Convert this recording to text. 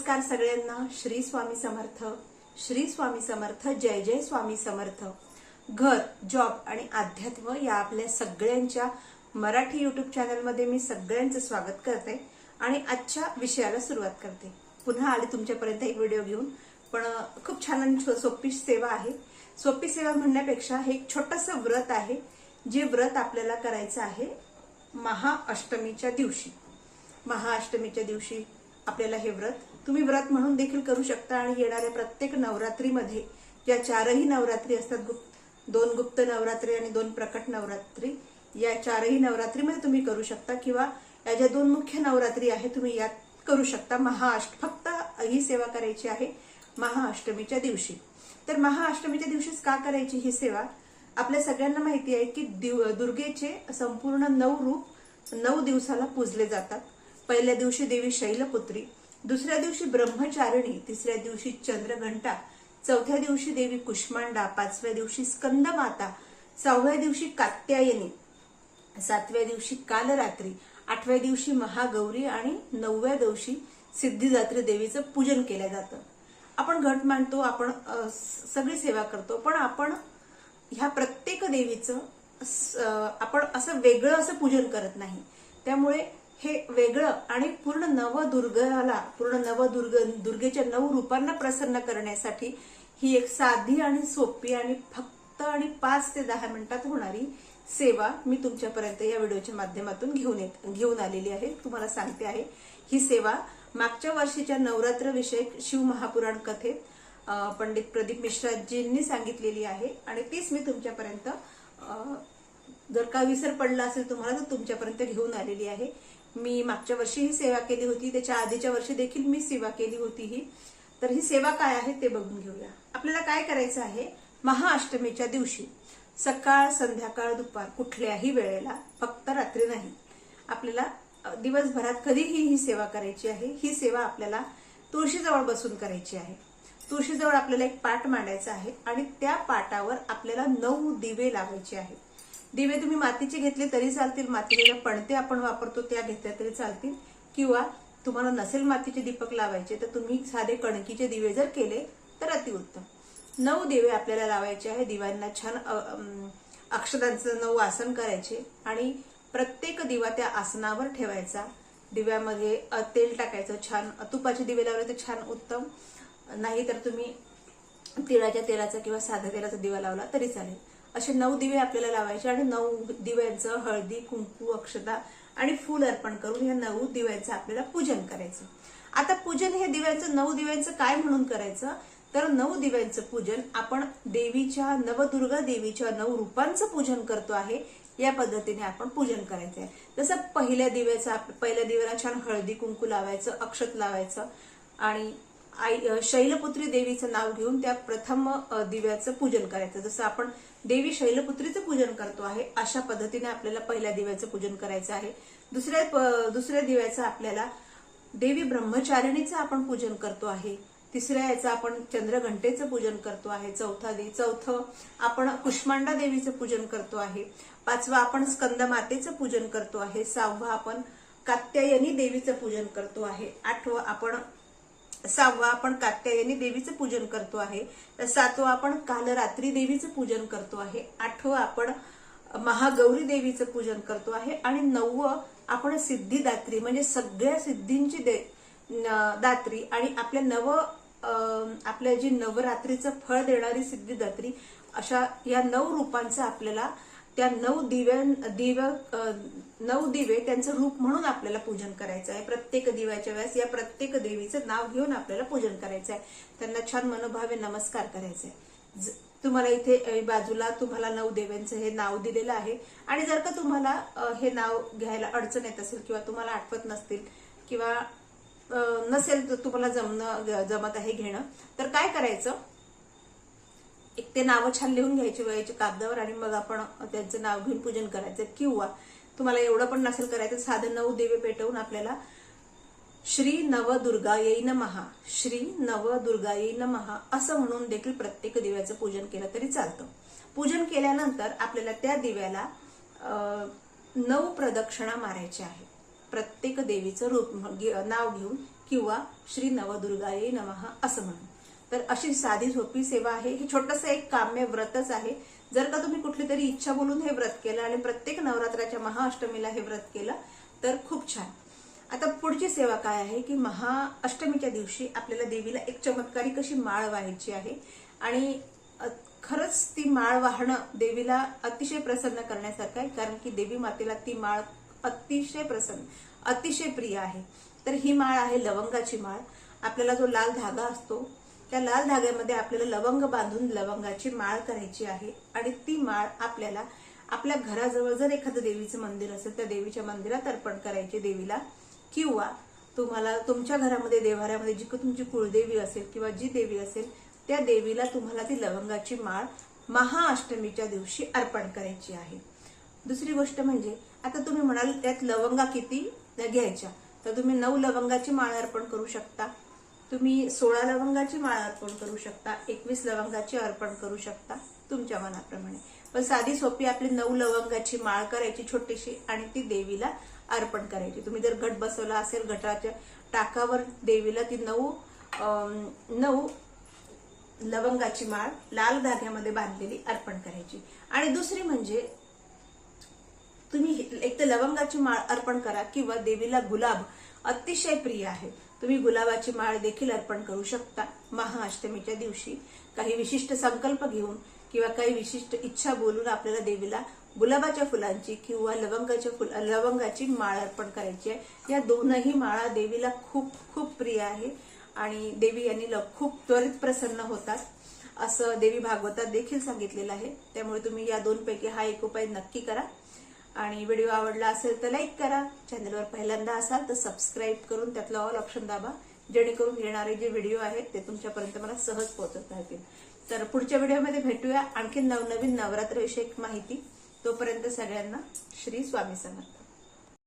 नमस्कार सगळ्यांना. श्री स्वामी समर्थ. श्री स्वामी समर्थ. जय जय स्वामी समर्थ. घर जॉब आणि अध्यात्म या आपल्या सगळ्यांच्या मराठी युट्यूब चॅनलमध्ये मी सगळ्यांचं स्वागत करते आणि आजच्या विषयाला सुरुवात करते. पुन्हा आले तुमच्यापर्यंत एक व्हिडिओ घेऊन. पण खूप छान आणि सोपी सेवा आहे. सोपी सेवा म्हणण्यापेक्षा हे एक छोटंसं व्रत आहे जे व्रत आपल्याला करायचं आहे महाअष्टमीच्या दिवशी. महाअष्टमीच्या दिवशी आपल्याला हे व्रत तुम्ही व्रत म्हणून देखील करू शकता आणि येणाऱ्या प्रत्येक नवरात्रीमध्ये ज्या चारही नवरात्री असतात गुप्त दोन गुप्त नवरात्री आणि दोन प्रकट नवरात्री या चारही नवरात्रीमध्ये तुम्ही करू शकता किंवा या ज्या दोन मुख्य नवरात्री आहे तुम्ही यात करू शकता. महाअष्ट फक्त ही सेवा करायची आहे महाअष्टमीच्या दिवशी. तर महाअष्टमीच्या दिवशीच का करायची ही सेवा? आपल्या सगळ्यांना माहिती आहे की दिव- दुर्गेचे संपूर्ण नऊ रूप नऊ दिवसाला पूजले जातात. पहिल्या दिवशी देवी शैलपुत्री दुसऱ्या दिवशी ब्रह्मचारिणी तिसऱ्या दिवशी चंद्रघंटा चौथ्या दिवशी देवी कुष्मांडा पाचव्या दिवशी स्कंदमाता सहाव्या दिवशी कात्यायनी सातव्या दिवशी कालरात्री आठव्या दिवशी महागौरी आणि नवव्या दिवशी सिद्धिदात्री देवीचं पूजन केलं जातं. आपण घट मांडतो आपण स- सगळी सेवा करतो पण आपण ह्या प्रत्येक देवीचं आपण असं वेगळं असं पूजन करत नाही. त्यामुळे हे वेगळं आणि पूर्ण नवदुर्गाला पूर्ण नवदुर्ग दुर्गेच्या नऊ रूपांना प्रसन्न करण्यासाठी ही एक साधी आणि सोपी आणि फक्त आणि पाच ते दहा मिनिटात होणारी सेवा मी तुमच्यापर्यंत या व्हिडिओच्या माध्यमातून घेऊन येत घेऊन आलेली आहे. तुम्हाला सांगते आहे. ही सेवा मागच्या वर्षीच्या नवरात्र विषयक शिव महापुराण कथेत पंडित प्रदीप मिश्राजींनी सांगितलेली आहे आणि तीच मी तुमच्यापर्यंत जर का विसर पडला असेल तुम्हाला तर तुमच्यापर्यंत घेऊन आलेली आहे. मी मागच्या वर्षी ही सेवा केली होती त्याच्या आधीच्या वर्षी देखील मी सेवा केली होती ही. तर ही सेवा काय आहे ते बघून घेऊया. आपल्याला काय करायचं आहे? महाअष्टमीच्या दिवशी सकाळ संध्याकाळ दुपार कुठल्याही वेळेला फक्त रात्री नाही. आपल्याला दिवसभरात कधीही ही सेवा करायची आहे. ही सेवा आपल्याला तुळशीजवळ बसून करायची आहे. तुळशीजवळ आपल्याला एक पाट मांडायचा आहे आणि त्या पाटावर आपल्याला नऊ दिवे लावायचे आहेत. दिवे तुम्ही मातीचे घेतले तरी चालतील. मातीचे ज्या पणते आपण वापरतो त्या घेतल्या तरी चालतील. किंवा तुम्हाला नसेल मातीचे दीपक लावायचे तर तुम्ही साधे कणकीचे दिवे जर केले तर अतिउत्तम. नऊ दिवे आपल्याला लावायचे आहे दिव्यांना छान अक्षरांचं नऊ आसन करायचे आणि प्रत्येक दिवा त्या आसनावर ठेवायचा. दिव्यामध्ये तेल टाकायचं छान तुपाचे दिवे लावले तर छान उत्तम. नाही तर तुम्ही तिळाच्या तेलाचा किंवा साध्या तेलाचा दिवा लावला तरी चालेल. असे नऊ दिवे आपल्याला लावायचे आणि नऊ दिव्यांचं हळदी कुंकू अक्षता आणि फूल अर्पण करून या नऊ दिव्यांचं आपल्याला पूजन करायचं. आता पूजन हे दिव्यांचं नऊ दिव्यांचं काय म्हणून करायचं? तर नऊ दिव्यांचं पूजन आपण देवीच्या नवदुर्गा देवीच्या नऊ रूपांचं पूजन करतो आहे. या पद्धतीने आपण पूजन करायचं आहे जसं पहिल्या दिव्याचं आप- पहिल्या दिव्याला छान हळदी कुंकू लावायचं अक्षत लावायचं आणि आई शैलपुत्री देवीचं नाव घेऊन त्या प्रथम दिव्याचं पूजन करायचं. जसं आपण देवी शैलपुत्रीचं पूजन करतो आहे. अशा पद्धतीने आपल्याला पहिल्या दिव्याचं पूजन करायचं आहे. दुसऱ्या प- दुसऱ्या दिव्याचं आपल्याला देवी ब्रह्मचारिणीचं आपण पूजन करतो आहे. तिसऱ्या याचं आपण चंद्रघंटेचं पूजन करतो आहे. चौथा दे चौथं आपण कुष्मांडा देवीचं पूजन करतो आहे. पाचवा आपण स्कंद मातेचं पूजन करतो आहे. सहावा आपण कात्यायनी देवीचं पूजन करतो आहे. आठवं आपण सहावा आपण कात्यायनी देवीचं पूजन करतो आहे. तर सातवा आपण काल रात्री देवीचं पूजन करतो आहे. आठवं आपण महागौरी देवीचं पूजन करतो आहे. आणि नववं आपण सिद्धिदात्री म्हणजे सगळ्या सिद्धींची दे दात्री आणि आपल्या नव आपल्या जी नवरात्रीचं फळ देणारी सिद्धिदात्री अशा या नऊ रूपांचं आपल्याला त्या नऊ दिव्या दिव्य नऊ दिवे त्यांचं रूप म्हणून आपल्याला पूजन करायचं आहे. प्रत्येक दिव्याच्या वेळेस या प्रत्येक देवीचं नाव घेऊन आपल्याला पूजन करायचं आहे. त्यांना छान मनोभावे नमस्कार करायचे आहे. ज- तुम्हाला इथे बाजूला तुम्हाला नऊ देव्यांचं हे नाव दिलेलं आहे. आणि जर का तुम्हाला हे नाव घ्यायला अडचण येत असेल किंवा तुम्हाला आठवत नसतील किंवा नसेल तर तुम्हाला जमणं जमत आहे घेणं तर काय करायचं? एक ते नावं छान लिहून घ्यायची वयाच्या कागदावर आणि मग आपण त्यांचं नाव घेऊन पूजन करायचं. किंवा तुम्हाला एवढं पण नसेल करायचं साधं नऊ देवे पेटवून आपल्याला श्री नवदुर्गायै महा श्री नवदुर्गायै नमहा असं म्हणून देखील प्रत्येक दिव्याचं पूजन केलं तरी चालतं. पूजन केल्यानंतर आपल्याला त्या दिव्याला नऊ प्रदक्षिणा मारायच्या आहे प्रत्येक देवीचं रूप नाव घेऊन किंवा श्री नवदुर्गाये नमः असं म्हणून. तर अशी साधी झोपी सेवा आहे. हे छोटंसं एक काम्य व्रतच आहे. जर का तुम्ही कुठली तरी इच्छा बोलून हे व्रत केलं आणि प्रत्येक नवरात्राच्या महाअष्टमीला हे व्रत केलं तर खूप छान. आता पुढची सेवा काय आहे की महाअष्टमीच्या दिवशी आपल्याला देवीला एक चमत्कारी कशी माळ व्हायची आहे आणि खरंच ती माळ वाहणं देवीला अतिशय प्रसन्न करण्यासारखं आहे कारण की देवी मातेला ती माळ अतिशय प्रसन्न अतिशय प्रिय आहे. तर ही माळ आहे लवंगाची माळ. आपल्याला जो लाल धागा असतो त्या लाल धाग्यामध्ये आपल्याला लवंग बांधून लवंगाची माळ करायची आहे. आणि ती माळ आपल्याला आपल्या घराजवळ जर एखादं देवीचं मंदिर असेल त्या देवीच्या मंदिरात अर्पण करायची देवीला. किंवा तुम्हाला तुमच्या घरामध्ये देवाऱ्यामध्ये जी तुमची कुळदेवी असेल किंवा जी देवी असेल त्या देवीला तुम्हाला ती लवंगाची माळ महाअष्टमीच्या दिवशी अर्पण करायची आहे. दुसरी गोष्ट म्हणजे आता तुम्ही म्हणाल त्यात लवंगा किती घ्यायच्या? तर तुम्ही नऊ लवंगाची माळ अर्पण करू शकता. तुम्ही सोळा लवंगाची माळ अर्पण करू शकता एकवीस लवंगाची अर्पण करू शकता तुमच्या मनाप्रमाणे. पण साधी सोपी आपली नऊ लवंगाची माळ करायची छोटीशी आणि ती देवीला अर्पण करायची. तुम्ही जर घट बसवला असेल घटाच्या टाकावर देवीला ती नऊ नऊ लवंगाची माळ लाल धाग्यामध्ये बांधलेली अर्पण करायची. आणि दुसरी म्हणजे तुम्ही एक तर लवंगाची माळ अर्पण करा किंवा देवीला गुलाब अतिशय प्रिय आहे. तुम्ही गुलाबाची माळ देखील अर्पण करू शकता. महाअष्टमीच्या दिवशी काही विशिष्ट संकल्प घेऊन किंवा काही विशिष्ट इच्छा बोलून आपल्याला देवीला गुलाबाच्या फुलांची किंवा लवंगाच्या फुल लवंगाची माळ अर्पण करायची आहे. या दोनही माळा देवीला खूप खूप प्रिय आहे. आणि देवी यांनी ल- खूप त्वरित प्रसन्न होतात. असं देवी भागवतात देखील सांगितलेलं आहे. त्यामुळे तुम्ही या दोनपैकी हा एक उपाय नक्की करा. आणि व्हिडिओ आवडला असेल तर लाईक करा. चॅनलवर पहिल्यांदा असाल तर सबस्क्राईब करून त्यातलं ऑल ऑप्शन दाबा. जेणेकरून येणारे जे व्हिडिओ आहेत ते तुमच्यापर्यंत मला सहज पोहोचत राहतील. तर पुढच्या व्हिडिओमध्ये भेटूया आणखी नवनवीन नवरात्र विषयक माहिती. तोपर्यंत सगळ्यांना श्री स्वामी समर्थ.